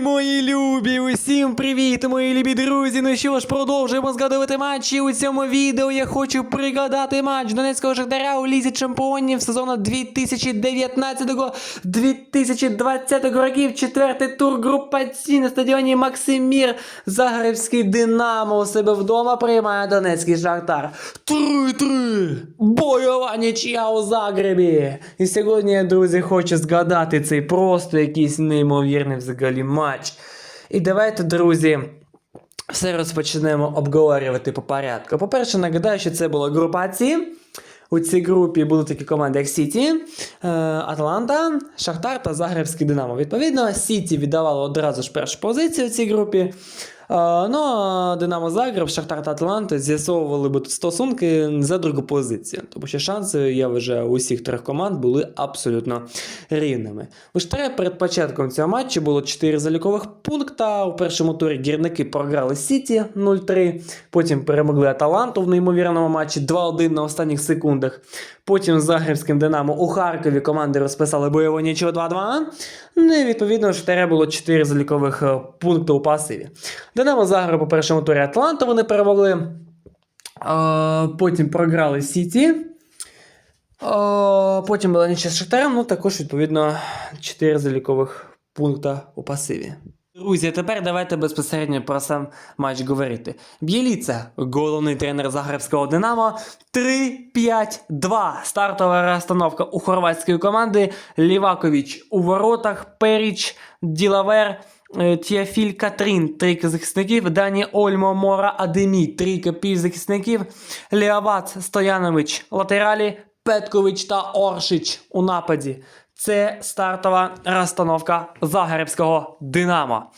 Мої любі, усім привіт, мої любі друзі. Ну що ж, продовжуємо згадувати матчі. У цьому відео я хочу пригадати матч Донецького Шахтаря у Лізі Чемпіонів сезону 2019-2020 років. Четвертий тур групаційний на стадіоні Максимір. Загребський Динамо у себе вдома приймає Донецький Шахтар. 3-3! Бойова нічия у Загребі. І сьогодні, друзі, хочу згадати цей просто якийсь неймовірний взагалі матч. І давайте, друзі, все розпочнемо обговорювати по порядку. По-перше, нагадаю, що це була група С. У цій групі були такі команди, як Сіті, е, Атланта, Шахтар та Загребський Динамо. Відповідно, Сіті віддавало одразу ж першу позицію у цій групі. Ну, а Динамо Загреб, Шахтар та Атланта з'ясовували би стосунки за другу позицію. Тому що шанси, я вважаю, усіх трьох команд були абсолютно рівними. У Шахтаря перед початком цього матчу було 4 залікових пункта. У першому турі гірники програли Сіті 0-3. Потім перемогли Аталанту в неймовірному матчі 2-1 на останніх секундах. Потім з Загребським Динамо у Харкові команди розписали бойову нічого 2-2. Ну і відповідно Шахтаря було 4 залікових е, пункти у пасиві. Динамо Загреб у першому турі Атланту вони перемогли. Потім програли Сіті. Потім була нічия з Шахтарем, ну також, відповідно, 4 залікових пункта у пасиві. Друзі, тепер давайте безпосередньо про сам матч говорити. Б'єліца, головний тренер Загребського Динамо. 3-5-2. Стартова розстановка у хорватської команди. Лівакович у воротах, Періч, Ділавер, е, Тіафіль Катрін, трійка захисників, Дані Ольмо, Мора, Адемі, трійка півзахисників, Леоват, Стоянович, латералі, Петкович та Оршич у нападі. Це стартова розстановка Загребського Динамо.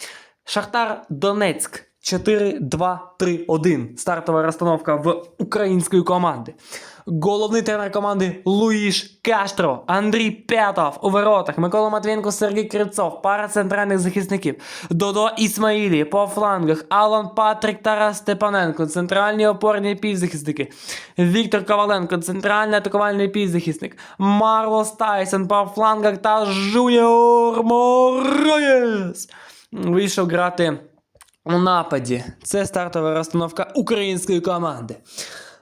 Шахтар Донецьк 4-2-3-1. Стартова розстановка в української команди. Головний тренер команди Луїш Каштро, Андрій П'ятов у воротах, Микола Матвієнко, Сергій Кривцов, пара центральних захисників, Додо Ісмаїлі по флангах, Алан Патрик, Тарас Степаненко, центральні опорні півзахисники, Віктор Коваленко, центральний атакувальний півзахисник, Марлос Тайсон по флангах та Жуніор Мораєс вийшов грати у нападі. Це стартова розстановка української команди.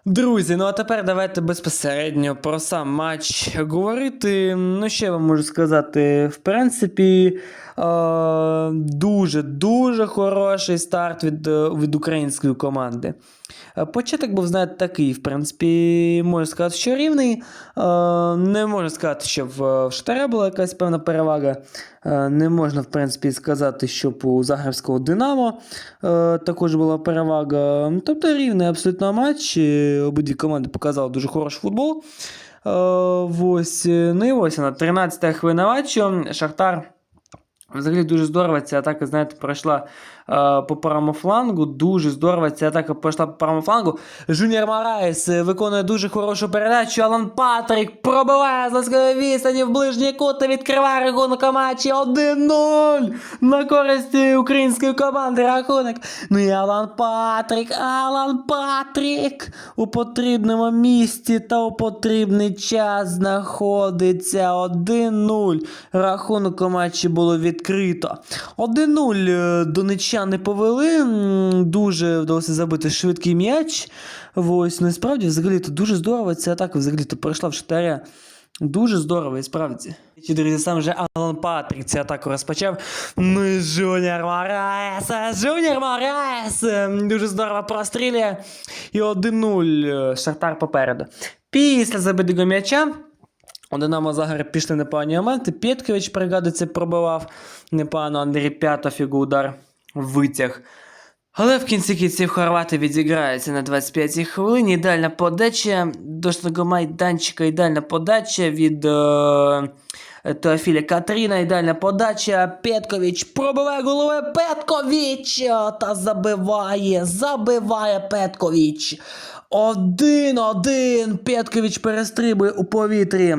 Друзі, ну а тепер давайте безпосередньо про сам матч говорити. Ну, я вам можу сказати? В принципі, е- дуже дуже хороший старт від, е, від української команди. Е, Початок був, знаєте, такий, в принципі, можу сказати, що рівний. Е, Не можу сказати, що в Штаря була якась певна перевага. Е, Не можна, в принципі, сказати, щоб у Загребського Динамо також була перевага. Тобто рівний абсолютно матч. Обидві команди показали дуже хороший футбол. Ось, ну і ось вона, 13 хвилина матчу. Шахтар. Взагалі дуже здорово ця атака, знаєте, пройшла по правому флангу. Дуже здорово ця атака пройшла по правому флангу. Жуніор Мараєс е, виконує дуже хорошу передачу. Алан Патрік пробиває з ласкавої відстані в ближній кут та відкриває рахунок у матчі 1-0 на користь е, української команди рахунок. Ну і Алан Патрік, Алан Патрік у потрібному місці та у потрібний час знаходиться 1-0. Рахунок у матчі було відкрито. 1-0 е, донечани повели. Дуже вдалося забити швидкий м'яч. Ось, ну і справді, взагалі-то дуже здорово ця атака взагалі-то пройшла в Шахтаря. Дуже здорово, і справді. Чи, друзі, сам же Алан Патрік цю атаку розпочав. Ну і Жуніор Мораес, а Жуніор Мораес ем, дуже здорово прострілює. І 1-0 е, Шахтар попереду. Після забитого м'яча у Динамо Загреб пішли непогані моменти. Пєткович, пригадується, пробивав непогано Андрій П'ятов його удар витяг. Але в кінці кінців хорвати відіграються на 25-й хвилині. Ідеальна подача до майданчика, ідеальна подача від е, Теофіля Катріна, ідеальна подача. Петкович пробиває головою Петкович е, та забиває, забиває Петкович. Один-один. Петкович перестрибує у повітрі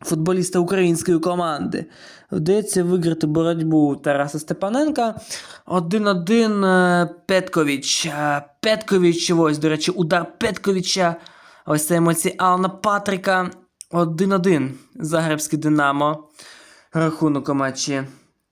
футболіста української команди. Вдається виграти боротьбу Тараса Степаненка. 1-1 е, Петкович. Е, Петкович, ось, до речі, удар Петковича. Ось це емоції Алана Патрика. 1-1. Загребське Динамо. Рахунок у матчі.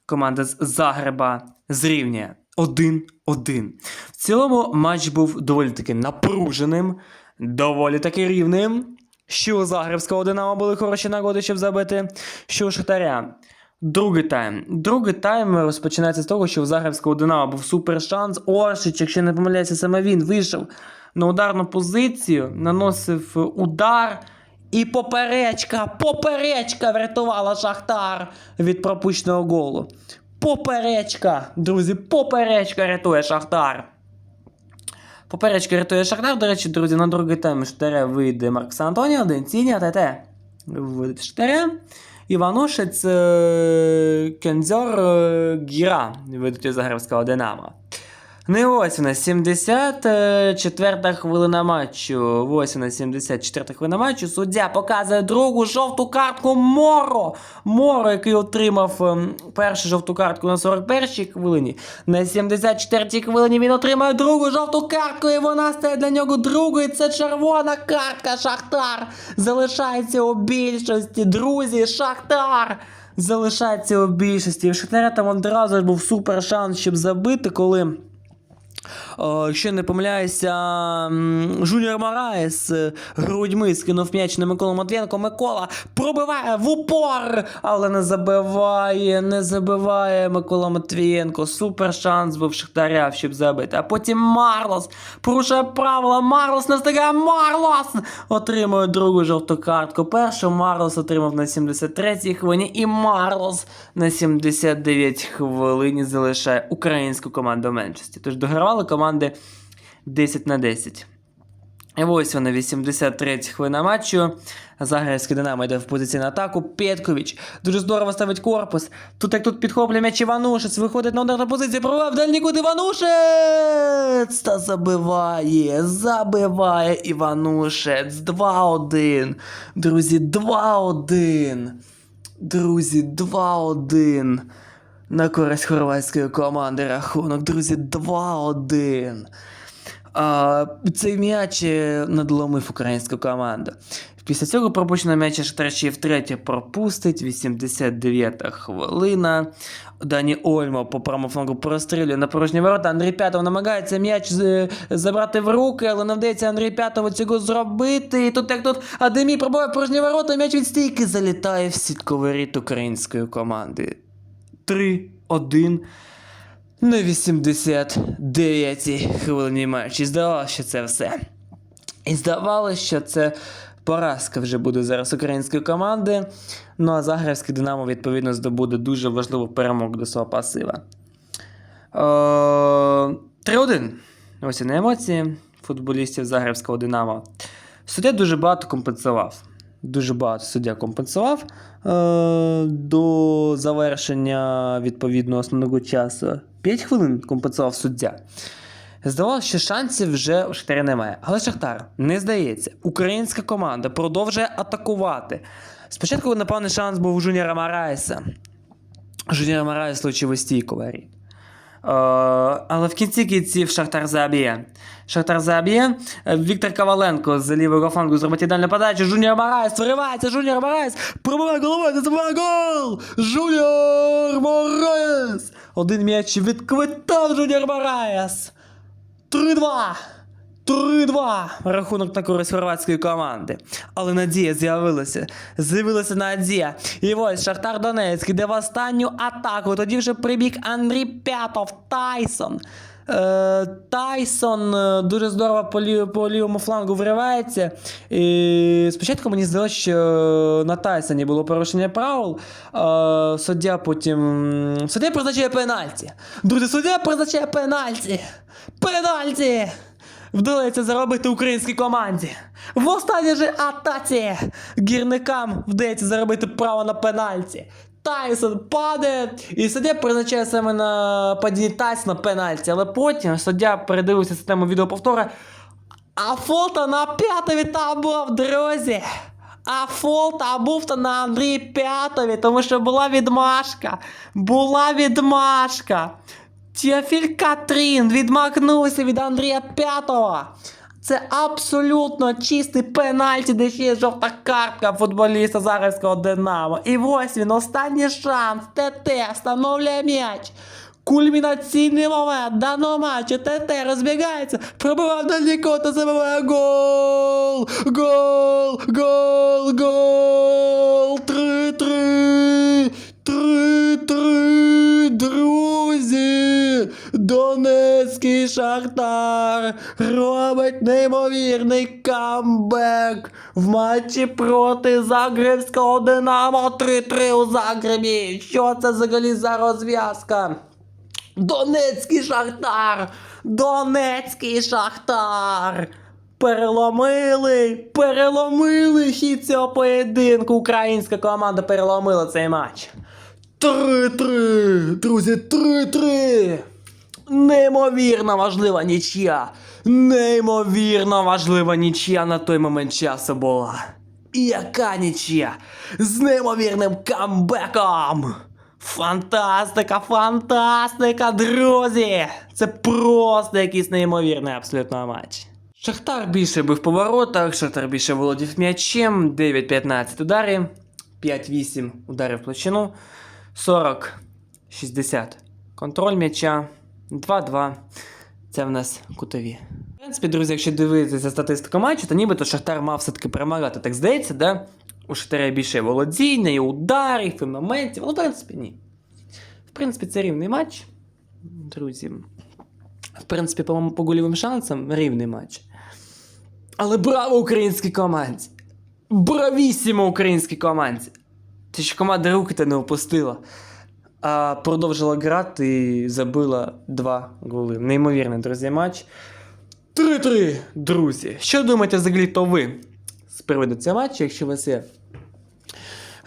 команда з Загреба зрівнює 1-1. В цілому матч був доволі таки напруженим, доволі таки рівним. Що у Загребського Динамо були хороші нагоди, щоб забити, що у Шахтаря. Другий тайм. Другий тайм розпочинається з того, що у Загребського Динамо був супер шанс. Оршич, якщо не помиляюся, саме він вийшов на ударну позицію, наносив удар. І поперечка, поперечка врятувала Шахтар від пропущеного голу. Поперечка, друзі, поперечка рятує Шахтар. Поперечка рятує Шахтар. До речі, друзі, на другий тайм Штаря вийде Маркс Антоніо, Денціні, АТТ. Вийде Штаря. Іванушець, е, Кензьор, е, Гіра вийдуть із Загребського Динамо. Ну і ось вона, 74 хвилина матчу. Вона, 74 хвилина матчу. Суддя показує другу жовту картку Моро. Моро, який отримав ем, першу жовту картку на 41-й хвилині. На 74-й хвилині він отримає другу жовту картку, і вона стає для нього другою. Це червона картка. Шахтар залишається у більшості. Друзі, Шахтар! Залишається у більшості. В Шахтаря там одразу ж був супер шанс, щоб забити, коли. О, ще не помиляюся, Жуніор Мараєс е, грудьми скинув м'яч на Миколу Матвієнко. Микола пробиває в упор, але не забиває, не забиває Микола Матвієнко. Супер шанс був Шахтаря, щоб забити. А потім Марлос порушує правила. Марлос не встигає. Марлос отримує другу жовту картку. Першу Марлос отримав на 73-й хвилині, і Марлос на 79 хвилині залишає українську команду меншості. Тож догравали команди 10 на 10. І ось вона, 83 хвилина матчу. Загребський Динамо йде в позиційну атаку. Петкович дуже здорово ставить корпус. Тут як тут підхоплює м'яч Іванушець, виходить на ударну позицію, пробиває в дальній кут Іванушець! Та забиває, забиває Іванушець. 2-1. Друзі, 2-1. Друзі, 2-1. На користь хорватської команди рахунок, друзі, 2-1. А, цей м'яч е, надломив українську команду. Після цього пропущено м'яч Шахтар ще й втретє пропустить. 89-та хвилина. Дані Ольмо по правому флангу прострілює на порожні ворота. Андрій П'ятов намагається м'яч з- забрати в руки, але не вдається Андрій П'ятову цього зробити. І тут як тут Адемій пробує порожні ворота, м'яч від стійки залітає в сітковий рід української команди. 3-1 на 89-й хвилині матчі. Здавалося, що це все. І здавалося, що це поразка вже буде зараз української команди. Ну а Загребський Динамо, відповідно, здобуде дуже важливу перемогу до свого пасива. Е, 3-1. Ось і на емоції футболістів Загребського Динамо. Суддя дуже багато компенсував. Дуже багато суддя компенсував е, до завершення відповідно основного часу. 5 хвилин компенсував суддя. Здавалося, що шансів вже у Шахтаря немає. Але Шахтар не здається. Українська команда продовжує атакувати. Спочатку напевне шанс був у Жуніора Мараєса. Жуніор Мараєс влучив варі. Е, але в кінці кінців Шахтар заб'є. Шахтар заб'є. Е, Віктор Коваленко з лівого флангу зробить ідеальну подачу. Жуніор Марайс виривається. Жуніор Марайс. пробиває головою. Забиває гол! Жуніор Марайс! Один м'яч відквитав Жуніор Марайс. 3-2. 3-2. Рахунок на користь хорватської команди. Але надія з'явилася. З'явилася надія. І ось Шахтар Донецьк іде в останню атаку. Тоді вже прибіг Андрій П'ятов, Тайсон. Е, Тайсон е, дуже здорово по, лів, по лівому флангу вривається. І спочатку мені здалося, що на Тайсоні було порушення правил. Е, суддя потім. Суддя призначає пенальті. Друзі, суддя призначає пенальті. Пенальті! Вдається заробити українській команді. В останній же атаці гірникам вдається заробити право на пенальті. Тайсон падає, і суддя призначає саме на падінні Тайсона пенальті, але потім суддя передивився систему відеоповтора. А фолта на п'ятові там був, друзі. А фолта був то на Андрії П'ятові, тому що була відмашка. Була відмашка. Тіофіль Катрін відмахнувся від Андрія П'ятого. Це абсолютно чистий пенальті, де ще є жовта картка футболіста Загребського Динамо. І ось він, останній шанс. ТТ встановлює м'яч. Кульмінаційний момент даного матчу. ТТ розбігається, пробивав далеко та забиває гол! Гол! Гол! Гол! 3-3! 3-3! Друзі! Донецький Шахтар робить неймовірний камбек в матчі проти Загребського Динамо 3-3 у Загребі. Що це взагалі за розв'язка? Донецький Шахтар! Донецький Шахтар! Переломили! Переломили хід цього поєдинку. Українська команда переломила цей матч. 3-3! Друзі, 3-3! Неймовірно важлива нічия! Неймовірно важлива нічия на той момент часу була. І яка нічия? З неймовірним камбеком! Фантастика, фантастика, друзі! Це просто якийсь неймовірний абсолютно матч. Шахтар більше був в поворотах, Шахтар більше володів м'ячем, 9-15 ударів, 5-8 ударів в площину, 40-60 контроль м'яча, 2-2. Це в нас кутові. В принципі, друзі, якщо дивитися статистику матчу, то нібито Шахтар мав все-таки перемагати. Так здається, да? У Шахтаря більше володіння, і ударів, і моментів. Ну, в принципі, ні. В принципі, це рівний матч. Друзі. В принципі, по, по гольовим шансам рівний матч. Але браво українській команді! Бравісімо українській команді! Те, що команда руки та не опустила, а продовжила грати і забила два голи. Неймовірний, друзі, матч. 3-3, друзі. Що думаєте взагалі то ви з приводу цього матчу, якщо у вас є.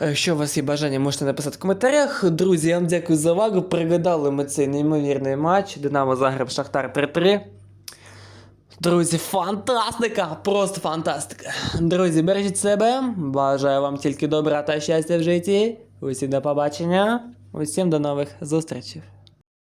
Якщо у вас є бажання, можете написати в коментарях. Друзі, я вам дякую за увагу. Пригадали ми цей неймовірний матч. Динамо Загреб Шахтар 3-3. Друзі, фантастика! Просто фантастика. Друзі, бережіть себе. Бажаю вам тільки добра та щастя в житті. Усім до побачення. Усім до нових зустрічей.